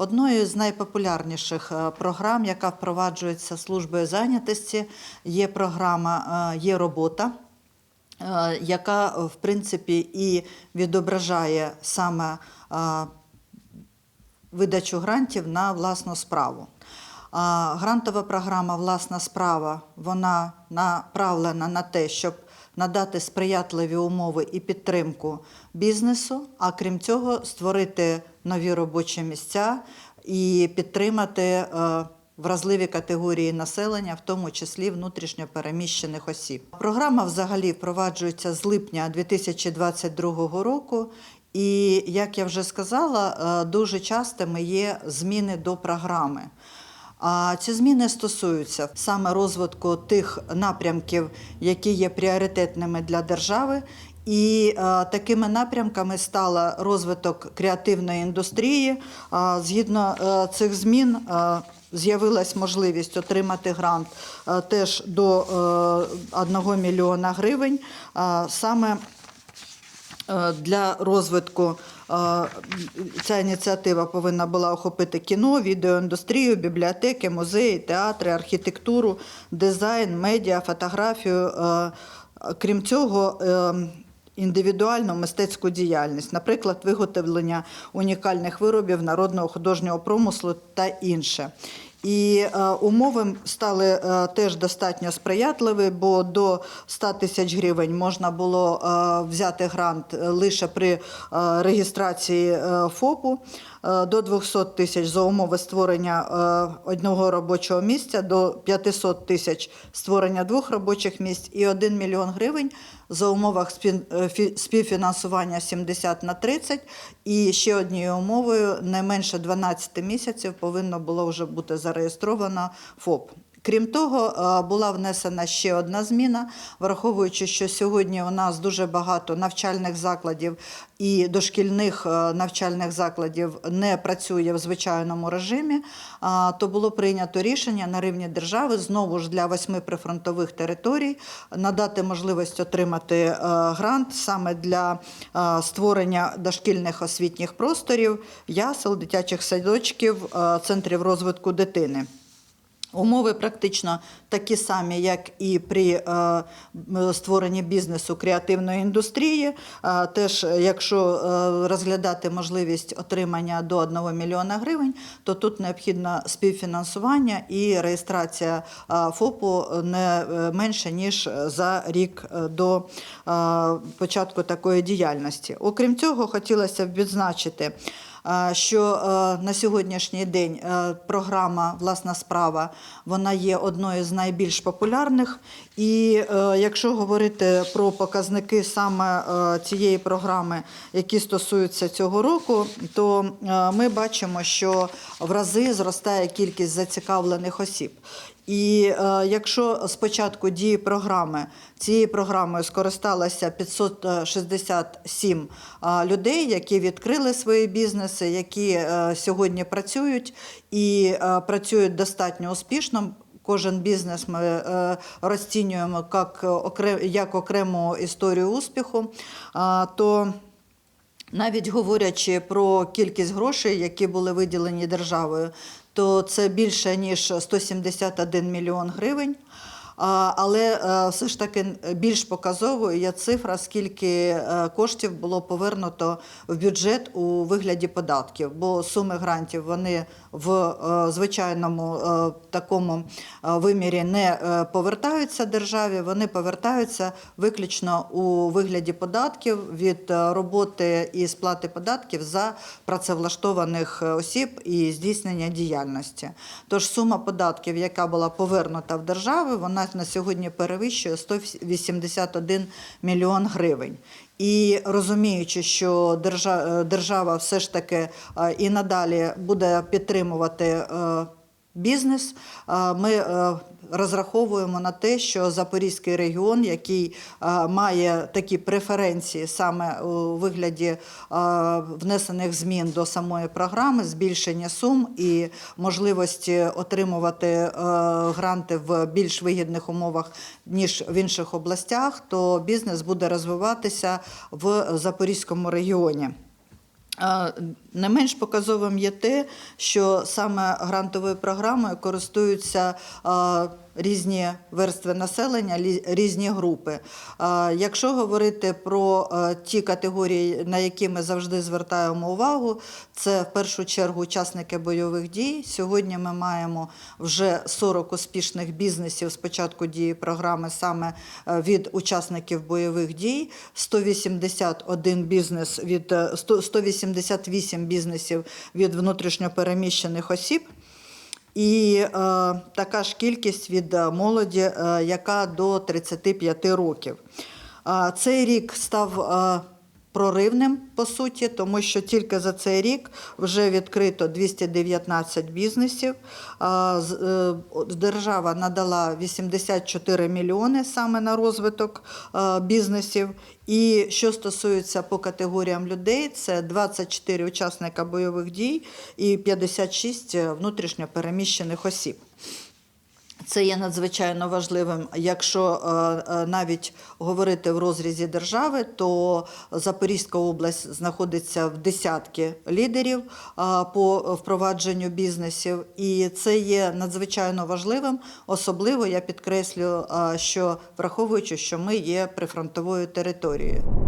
Одною з найпопулярніших е, програм, яка впроваджується службою зайнятості, є програма е, Є робота, е, яка в принципі і відображає саме видачу грантів на власну справу. Грантова програма Власна справа вона направлена на те, щоб надати сприятливі умови і підтримку бізнесу, а крім цього, створити нові робочі місця і підтримати е, вразливі категорії населення, в тому числі внутрішньо переміщених осіб. Програма взагалі впроваджується з липня 2022 року. І як я вже сказала, е, дуже частими є зміни до програми. А ці зміни стосуються саме розвитку тих напрямків, які є пріоритетними для держави. І е, такими напрямками стала розвиток креативної індустрії. А, згідно е, цих змін е, з'явилась можливість отримати грант е, теж до е, 1 мільйона гривень. А, саме для розвитку е, ця ініціатива повинна була охопити кіно, відеоіндустрію, бібліотеки, музеї, театри, архітектуру, дизайн, медіа, фотографію. Е, Крім цього, е, індивідуальну мистецьку діяльність, наприклад, виготовлення унікальних виробів народного художнього промислу та інше. І е, умови стали е, теж достатньо сприятливі, бо до 100 тисяч гривень можна було е, взяти грант лише при реєстрації ФОПу, до 200 тисяч за умови створення е, одного робочого місця, до 500 тисяч створення двох робочих місць і 1 мільйон гривень за умовах е, співфінансування 70 на 30. І ще однією умовою не менше 12 місяців повинно було вже бути зареєстровано ФОП. Крім того, е, була внесена ще одна зміна, враховуючи, що сьогодні у нас дуже багато навчальних закладів і дошкільних е, навчальних закладів не працює в звичайному режимі, а, то було прийнято рішення на рівні держави знову ж для восьми прифронтових територій надати можливість отримати е, грант саме для е, створення дошкільних освітніх просторів, ясел, дитячих садочків, е, центрів розвитку дитини. Умови практично такі самі, як і при е, створенні бізнесу креативної індустрії. Е, теж, якщо е, розглядати можливість отримання до 1 мільйона гривень, то тут необхідно співфінансування і реєстрація ФОПу не менше ніж за рік до початку такої діяльності. Окрім цього, хотілося б відзначити. Що е, на сьогоднішній день е, програма Власна справа вона є одною з найбільш популярних. І е, якщо говорити про показники саме цієї програми, які стосуються цього року, то ми бачимо, що в рази зростає кількість зацікавлених осіб. І е, якщо з початку дії програми цією програмою скористалося 567 е, людей, які відкрили свої бізнеси, які е, сьогодні працюють і е, працюють достатньо успішно. Кожен бізнес ми е, розцінюємо як, окре- як окрему історію успіху, а, то навіть говорячи про кількість грошей, які були виділені державою, то це більше ніж 171 мільйон гривень. Але е, все ж таки більш показовою є цифра, скільки е, коштів було повернуто в бюджет у вигляді податків, бо суми грантів вони в е, звичайному такому вимірі не повертаються державі, вони повертаються виключно у вигляді податків від роботи і сплати податків за працевлаштованих осіб і здійснення діяльності. Тож сума податків, яка була повернута в державу, вона на сьогодні перевищує 181 мільйон гривень. І розуміючи, що е, держава все ж таки е, і надалі буде підтримувати е, бізнес, е, ми е, розраховуємо на те, що Запорізький регіон, який е, має такі преференції саме у вигляді внесених змін до самої програми, збільшення сум і можливості отримувати гранти в більш вигідних умовах ніж в інших областях, то бізнес буде розвиватися в Запорізькому регіоні. Не менш показовим є те, що саме грантовою програмою користуються різні верстви населення, різні групи. Е, Якщо говорити про е, ті категорії, на які ми завжди звертаємо увагу, це в першу чергу учасники бойових дій. Сьогодні ми маємо вже 40 успішних бізнесів з початку дії програми саме е, від учасників бойових дій, 181 бізнес від е, 100 188 бізнесів від внутрішньопереміщених осіб. І е, така ж кількість від е, молоді, е, яка до 35 років. Е, цей рік став е, проривним по суті, тому що тільки за цей рік вже відкрито 219 бізнесів. Е, е, Держава надала 84 мільйони саме на розвиток е, бізнесів. І що стосується по категоріям людей, це 24 учасника бойових дій і 56 внутрішньо переміщених осіб. Це є надзвичайно важливим. Якщо е, е, навіть говорити в розрізі держави, то Запорізька область знаходиться в десятки лідерів е, по впровадженню бізнесів, і це є надзвичайно важливим. Особливо я підкреслю, що враховуючи, що ми є прифронтовою територією.